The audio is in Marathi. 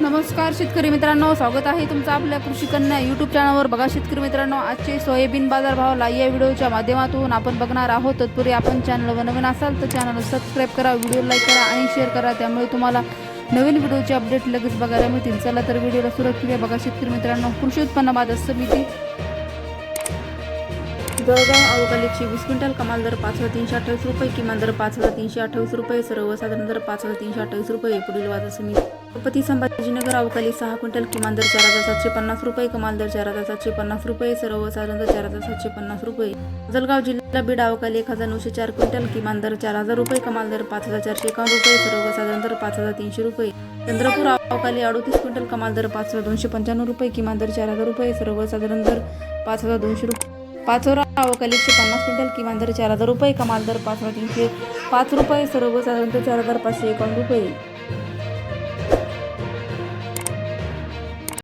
नमस्कार शेतकरी मित्रांनो स्वागत आहे तुमचं आपल्या कृषी कन्या यूट्यूब चॅनलवर बघा शेतकरी मित्रांनो आजचे सोयाबीन बाजार भाव या व्हिडिओच्या माध्यमातून आपण बघणार आहोत. तत्पूर्वी आपण चॅनलवर नवीन असाल तर चॅनल सबस्क्राईब करा व्हिडिओ लाईक करा आणि शेअर करा. त्यामुळे तुम्हाला नवीन व्हिडिओचे अपडेट लगेच बघायला मिळतील. चला तर व्हिडिओला सुरुवात केली बघा शेतकरी मित्रांनो कृषी उत्पन्न बाजार समिती. जळगाव अवकालीची वीस क्विंटल कमाल दर पाच हजार तीनशे अठ्ठावीस रुपये किमान दर पाच हजार तीनशे अठ्ठावीस रुपये सर्वसाधारण दर पाच हजार तीनशे अठ्ठावीस रुपये पुढील बाजार समिती. छत्रपती संभाजीनगर अवकाली सहा क्विंटल किमान दर चार हजार सातशे पन्नास रुपये कमाल दर चार हजार सातशे पन्नास रुपये सर्वसाधारण दर चार हजार सातशे पन्नास रुपये. जलगाव जिल्हा बीड अवकाली एक हजार नऊशे चार क्विंटल किमान दर चार हजार रुपये कमाल दर पाच हजार चारशे एकावन्न रुपये सर्वसाधारण दर पाच हजार तीनशे रुपये. चंद्रपूर अवकाली अडोतीस क्विंटल कमाल दर पाच हजार दोनशे पंच्याण्णव रुपये किमान दर चार हजार रुपये सर्वसाधारण दर पाच हजार दोनशे रुपये. पाचोरा अवकाली एकशे पन्नास क्विंटल किमान दर चार हजार रुपये कमाल दर पाच हजार तीनशे पाच रुपये सर्वसाधारण दर चार हजार पाचशे एकावन्न रुपये.